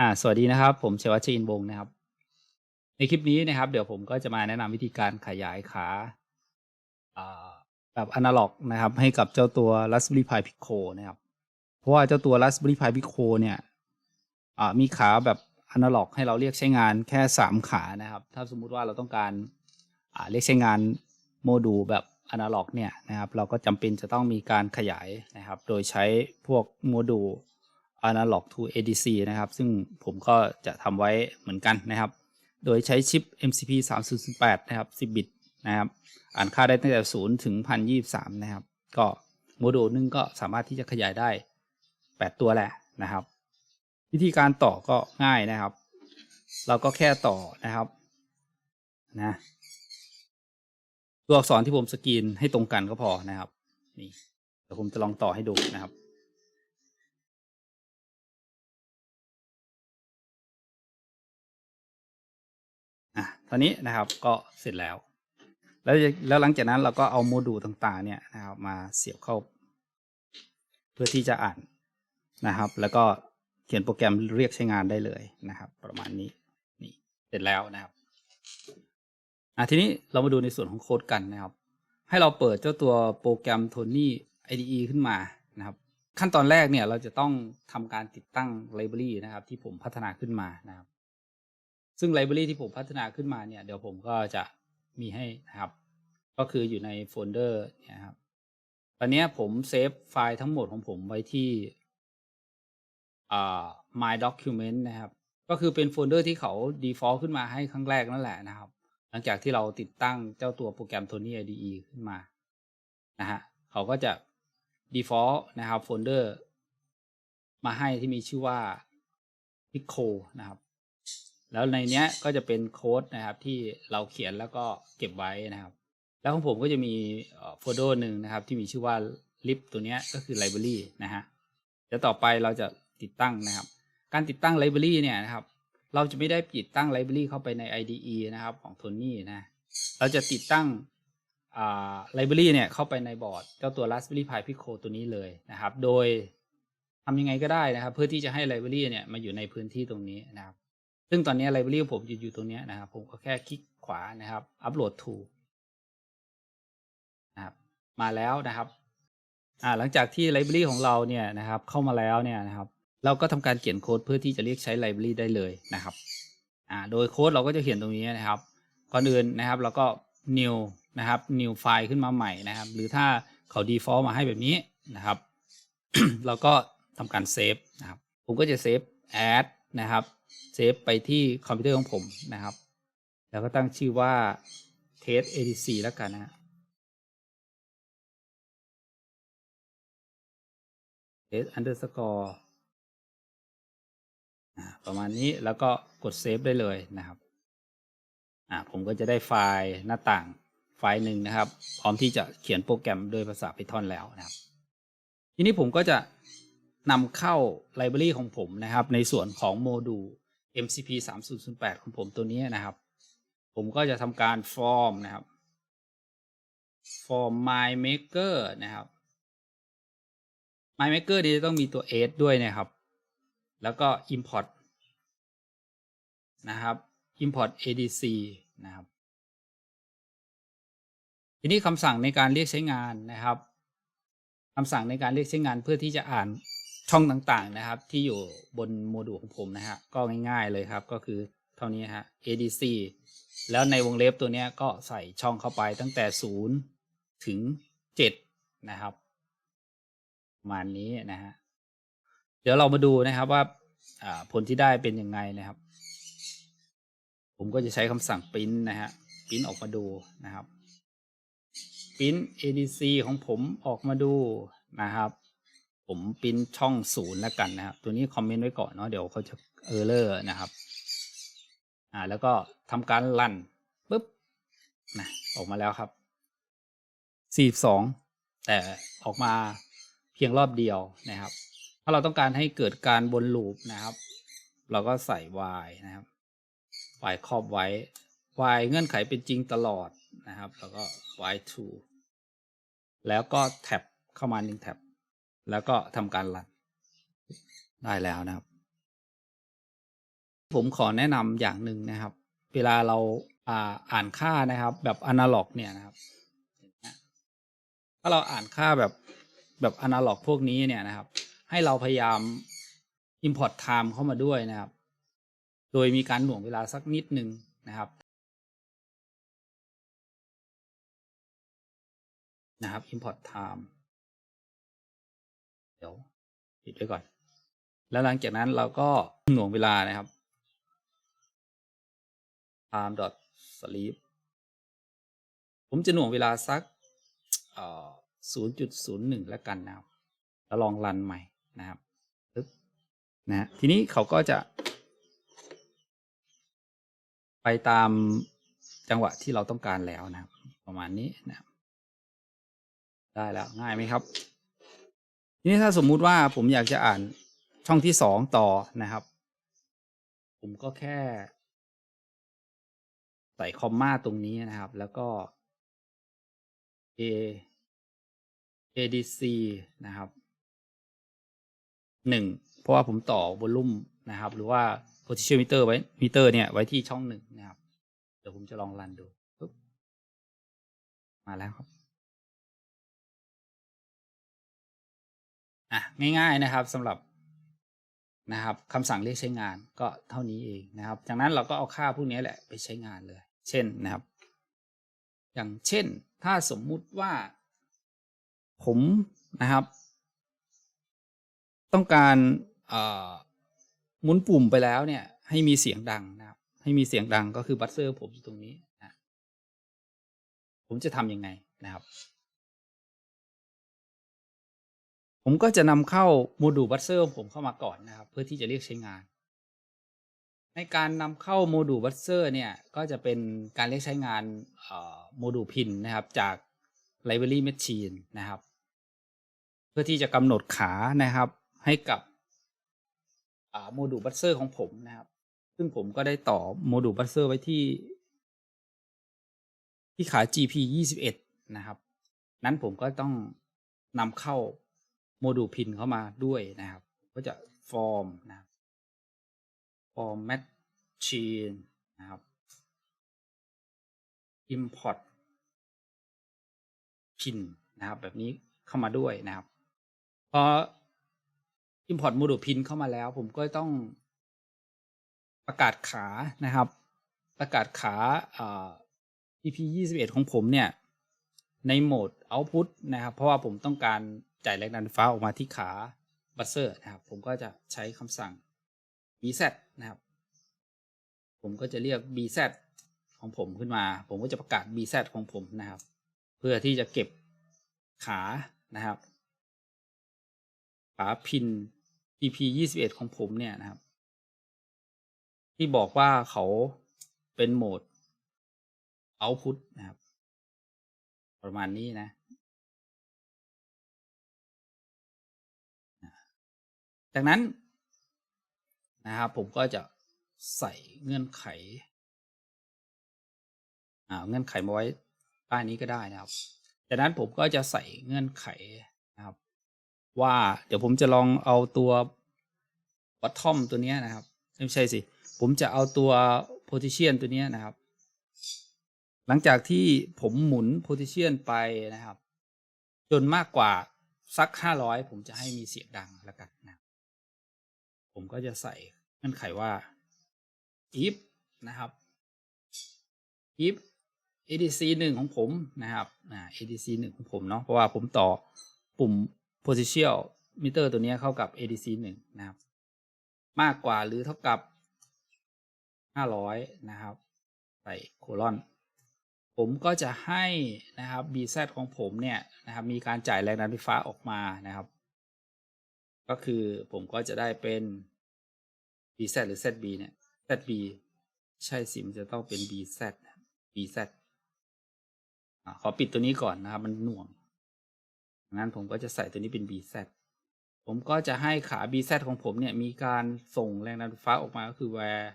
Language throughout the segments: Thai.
อ่าสวัสดีนะครับ ผมเชวัชอินวงนะครับ ในคลิปนี้นะครับ เดี๋ยวผมก็จะมาแนะนำวิธีการขยายขาอแบบอนาล็อกนะครับ ให้กับเจ้าตัว Raspberry Pi Pico นะครับ เพราะว่าเจ้าตัว Raspberry Pi Pico เนี่ยมีขาแบบอนาล็อก ให้เราเรียกใช้งานแค่สามขานะครับ ถ้าสมมุติว่าเราต้องการเรียกใช้งานโมดูลแบบอนาล็อกเนี่ยนะครับ เราก็จำเป็นจะต้องมีการขยายนะครับ โดยใช้พวกโมดูล Analog to ADC นะครับ ซึ่งผมก็จะทำไว้เหมือนกันนะครับ โดยใช้ชิป MCP 3008นะครับ 10 บิตนะครับ อ่านค่าได้ตั้งแต่ 0 ถึง 1023 นะครับ ก็โมดูลหนึงก็สามารถที่จะขยายได้ 8 ตัวแหละนะครับ วิธีการต่อก็ง่ายนะครับ เราก็แค่ต่อนะครับนะตัวอักษรที่ผมสกรีนให้ตรงกันก็พอนะครับ นี่เดี๋ยวผมจะลองต่อให้ดูนะครับ ตอนนี้นะครับก็เสร็จแล้ว แล้วแล้วหลังจากนั้นเราก็เอาโมดูลต่างๆเนี่ยนะครับมาเสียบเข้า เพื่อที่จะอ่านนะครับ แล้วก็เขียนโปรแกรมเรียกใช้งานได้เลยนะครับ ประมาณนี้นี่เสร็จแล้วนะครับอะทีนี้เรามาดูในส่วนของโค้ดกันนะครับ ให้เราเปิดเจ้าตัวโปรแกรม Tony IDE ขึ้นมานะครับ ขั้นตอนแรกเนี่ยเราจะต้องทำการติดตั้งไลบรารีนะครับ ที่ผมพัฒนาขึ้นมานะครับ ซึ่งไลบรารีที่ผมพัฒนาขึ้นมาเนี่ย เดี๋ยวผมก็จะมีให้นะครับ ก็คืออยู่ในโฟลเดอร์เนี่ยครับ ตอนนี้ผมเซฟไฟล์ทั้งหมดของผมไว้ที่ my document นะครับ ก็คือเป็นโฟลเดอร์ที่เขา default ขึ้นมาให้ครั้งแรกนั่นแหละนะครับ หลังจากที่เราติดตั้งเจ้าตัวโปรแกรม Tony IDE ขึ้นมา นะฮะ เขาก็จะ default นะครับโฟลเดอร์มาให้ที่มีชื่อว่า Pico นะครับ แล้วในเนี้ยก็จะเป็นโค้ดนะครับที่เราเขียนแล้วก็เก็บไว้นะครับ แล้วของผมก็จะมีโฟลเดอร์หนึ่งนะครับ ที่มีชื่อว่า lib ตัวเนี้ยก็คือ library นะฮะเดี๋ยวต่อไปเราจะติดตั้งนะครับ การติดตั้ง library เนี่ยนะครับ เราจะไม่ได้ติดตั้ง library เข้าไปใน IDE นะครับของ Tony นะ เราจะติดตั้งอ่า library เนี่ยเข้าไปในบอร์ดเจ้าตัว Raspberry Pi Pico ตัวนี้เลยนะครับ โดยทำยังไงก็ได้นะครับ เพื่อที่จะให้ library เนี่ยมาอยู่ในพื้นที่ตรงนี้นะครับ ซึ่งตอนนี้ library ของผมอยู่อยู่ตรงนี้นะครับ ผมก็แค่คลิกขวานะครับ upload to นะครับมาแล้วนะครับอ่าหลังจากที่ library ของเราเนี่ยนะครับ เข้ามาแล้วเนี่ยนะครับ เราก็ทำการเขียนโค้ดเพื่อที่จะเรียกใช้ library ได้เลยนะครับอ่าโดยโค้ดเราก็จะเขียนตรงนี้นะครับก่อนอื่นนะครับเราก็ new นะครับ new ไฟล์ขึ้นมาใหม่นะครับ หรือถ้าเขา default มาให้แบบนี้นะครับ เราก็ทำการเซฟนะครับ ผมก็จะเซฟ add นะครับเซฟไปที่คอมพิวเตอร์ของผมนะครับ แล้วก็ตั้งชื่อว่า test adc แล้วกันนะ test underscore อ่าประมาณนี้แล้วก็กดเซฟได้เลยนะครับอ่าผมก็จะได้ไฟล์หน้าต่างไฟล์หนึ่งนะครับ พร้อมที่จะเขียนโปรแกรมด้วยภาษา Python แล้วนะครับ ทีนี้ผมก็จะ นำเข้าไลบรารีของผมนะครับ ในส่วนของโมดูล MCP 3008ของผมตัวนี้นะครับ ผมก็จะทำการ form นะครับ form my maker นะครับ my maker นี้ต้องมีตัว s ด้วยนะครับ แล้วก็ import นะครับ import adc นะครับ ทีนี้คำสั่งในการเรียกใช้งานนะครับคำสั่งในการเรียกใช้งานเพื่อที่จะอ่าน ช่องต่างๆนะครับ ที่อยู่บนโมดูลของผมนะฮะก็ง่ายๆเลยครับก็คือเท่านี้ฮะ adc แล้วในวงเล็บตัวนี้ก็ใส่ช่องเข้าไปตั้งแต่ 0 ถึง 7 นะครับประมาณนี้นะฮะเดี๋ยวเรามาดูนะครับว่าผลที่ได้เป็นยังไงนะครับ ผมก็จะใช้คำสั่ง print นะฮะ print ออกมาดูนะครับ print adc ของผมออกมาดูนะครับ ผมปริ้นช่องศูนย์แล้วกันนะครับ ตัวนี้คอมเมนต์ไว้ก่อนเนาะเดี๋ยวเขาจะเออร์เลอร์นะครับ อ่า แล้วก็ทำการรันปุ๊บนะออกมาแล้วครับสี่สองแต่ออกมาเพียงรอบเดียวนะครับ ถ้าเราต้องการให้เกิดการวนลูปนะครับ เราก็ใส่ y นะครับ y ครอบไว้ y เงื่อนไขเป็นจริงตลอดนะครับ แล้วก็ y to แล้วก็แท็บเข้ามาหนึ่งแท็บ แล้วก็ทำการรันได้แล้วนะครับ ผมขอแนะนำอย่างหนึ่งนะครับ เวลาเราอ่าอ่านค่านะครับ แบบอนาล็อกเนี่ยนะครับ ถ้าเราอ่านค่าแบบแบบอนาล็อกพวกนี้เนี่ยนะครับ ให้เราพยายาม import time เข้ามาด้วยนะครับ โดยมีการหน่วงเวลาสักนิดหนึ่งนะครับนะครับ import time ดี๋ยวปิดไว้ก่อน แล้วหลังจากนั้นเราก็หน่วงเวลานะครับ time dot sleep ผมจะหน่วงเวลาสัก0.01 แล้วกันนะครับ แล้วลองรันใหม่นะครับปึ๊บนะฮะทีนี้เขาก็จะ ไปตามจังหวะที่เราต้องการแล้วนะครับ ประมาณนี้นะครับได้แล้วง่ายไหมครับ ทีนี้ถ้าสมมุติว่าผมอยากจะอ่านช่องที่สองต่อนะครับ ผมก็แค่ ใส่คอมมาตรงนี้นะครับ แล้วก็ a adc นะครับหนึ่งเพราะว่าผมต่อวอลลุ่มนะครับ หรือว่า position meter ไว้ meter เนี่ยไว้ที่ช่องหนึ่งนะครับ เดี๋ยวผมจะลองรันดูมาแล้วครับ อะง่ายๆนะครับสำหรับนะครับคำสั่งเรียกใช้งานก็เท่านี้เองนะครับ จากนั้นเราก็เอาค่าพวกนี้แหละไปใช้งานเลย เช่นนะครับ อย่างเช่น ถ้าสมมุติว่า ผมนะครับ ต้องการเอ่อหมุนปุ่มไปแล้วเนี่ย ให้มีเสียงดังนะครับ ให้มีเสียงดังก็คือบัสเซอร์ผมอยู่ตรงนี้นะผมจะทำยังไงนะครับ ผมก็จะนำเข้าโมดูลบัสเซอร์ของผมเข้ามาก่อนนะครับ เพื่อที่จะเรียกใช้งาน ในการนำเข้าโมดูลบัสเซอร์เนี่ยก็จะเป็นการเรียกใช้งานโมดูลพินนะครับจาก Library Machine นะครับ เพื่อที่จะกำหนดขานะครับให้กับโมดูลบัสเซอร์ของผมนะครับ ซึ่งผมก็ได้ต่อโมดูลบัสเซอร์ไว้ที่ ที่ขา GP 21 นะครับ นั้นผมก็ต้องนำเข้า โมดูลพินเข้ามาด้วยนะครับ ก็จะฟอร์มนะครับฟอร์มแมชชีนนะครับ import pin นะครับ แบบนี้เข้ามาด้วยนะครับ พอ import โมดูลพินเข้ามาแล้ว ผมก็ต้องประกาศขานะครับ ประกาศขาอ่า EP 21 ของผมเนี่ย ในโหมด output นะครับ เพราะว่าผมต้องการ จ่ายแรงดันฟฟ้าออกมาที่ขาบัสเซอร์นะครับ ผมก็จะใช้คำสั่ง bz นะครับ ผมก็จะเรียก bz ของผมขึ้นมา ผมก็จะประกาศ bz ของผมนะครับ เพื่อที่จะเก็บขานะครับ ขาพิน EP 21ของผมเนี่ยนะครับ ที่บอกว่าเขาเป็นโหมด output นะครับ ประมาณนี้นะ จากนั้นนะครับผมก็จะใส่เงื่อนไขอ่าเงื่อนไขมาไว้ใต้นี้ก็ได้นะครับ จากนั้นผมก็จะใส่เงื่อนไขนะครับ ว่าเดี๋ยวผมจะลองเอาตัว bottom ตัวนี้นะครับไม่ใช่สิ ผมจะเอาตัว position ตัวนี้นะครับ หลังจากที่ผมหมุน position ไปนะครับ จนมากกว่าสักห้าร้อยผมจะให้มีเสียงดังแล้วกันนะ ผมก็จะใส่เงื่อนไขว่า if นะครับ if adc หนึ่งของผมนะครับ adc หนึ่งของผมเนาะ เพราะว่าผมต่อปุ่ม position meter ตัวนี้เข้ากับ adc หนึ่งนะครับ มากกว่าหรือเท่ากับห้าร้อยนะครับ ใส่โคลอน ผมก็จะให้นะครับ bz ของผมเนี่ยนะครับ มีการจ่ายแรงดันไฟฟ้าออกมานะครับ ก็คือผมก็จะได้เป็น bz หรือ zb เนี่ย zb ใช่สิมันจะต้องเป็น bz bz ขอปิดตัวนี้ก่อนนะครับ มันหน่วงงั้นผมก็จะใส่ตัวนี้เป็น bz ผมก็จะให้ขา bz ของผมเนี่ย มีการส่งแรงดันไฟฟ้าออกมาก็คือ where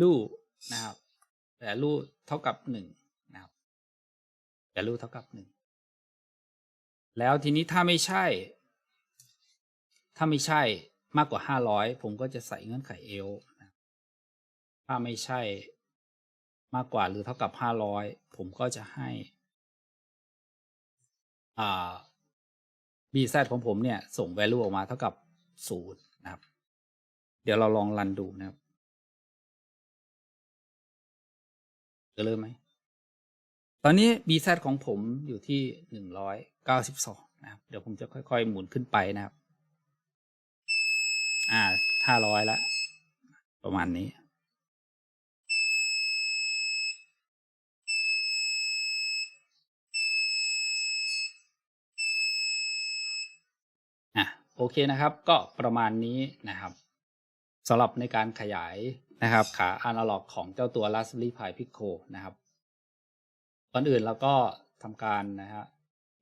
ลูนะครับ value เท่ากับหนึ่งนะครับ value เท่ากับหนึ่งแล้วทีนี้ถ้าไม่ใช่ ถ้าไม่ใช่มากกว่าห้าร้อยผมก็จะใส่เงื่อนไข L นะถ้าไม่ใช่มากกว่าหรือเท่ากับห้าร้อยผมก็จะให้อ่า bz ของผมเนี่ย ส่ง value ออกมาเท่ากับศูนย์นะครับ เดี๋ยวเราลองรันดูนะครับจะเริ่มไหม ตอนนี้ bz ของผมอยู่ที่หนึ่งร้อยเก้าสิบสองนะครับ เดี๋ยวผมจะค่อยๆ หมุนขึ้นไปนะครับ อ่าห้าร้อยละ ประมาณนี้ อะโอเคนะครับ ก็ประมาณนี้นะครับสำหรับในการขยายนะครับ ขาอนาล็อกของเจ้าตัว Raspberry Pi Pico นะครับก่อนอื่นเราก็ทำการนะฮะ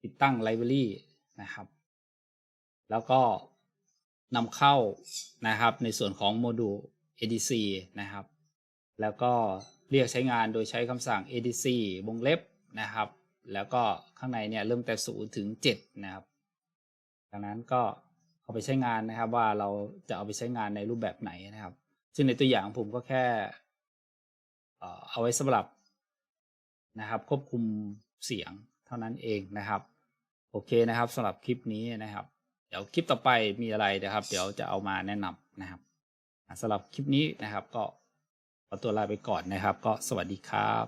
ติดตั้งไลบรารีนะครับ แล้วก็ นำเข้านะครับ ในส่วนของโมดูล ADC นะครับ แล้วก็เรียกใช้งานโดยใช้คำสั่ง ADC วงเล็บนะครับ แล้วก็ข้างในเนี่ยเริ่มแต่ศูนย์ถึงเจ็ดนะครับดังนั้นก็เอาไปใช้งานนะครับว่าเราจะเอาไปใช้งานในรูปแบบไหนนะครับ ซึ่งในตัวอย่างผมก็แค่เอาไว้สำหรับนะครับ ควบคุมเสียงเท่านั้นเองนะครับ โอเคนะครับสำหรับคลิปนี้นะครับ เดี๋ยวคลิปต่อไปมีอะไรนะครับ เดี๋ยวจะเอามาแนะนำนะครับสำหรับคลิปนี้นะครับ ก็ขอตัวลาไปก่อนนะครับ ก็สวัสดีครับ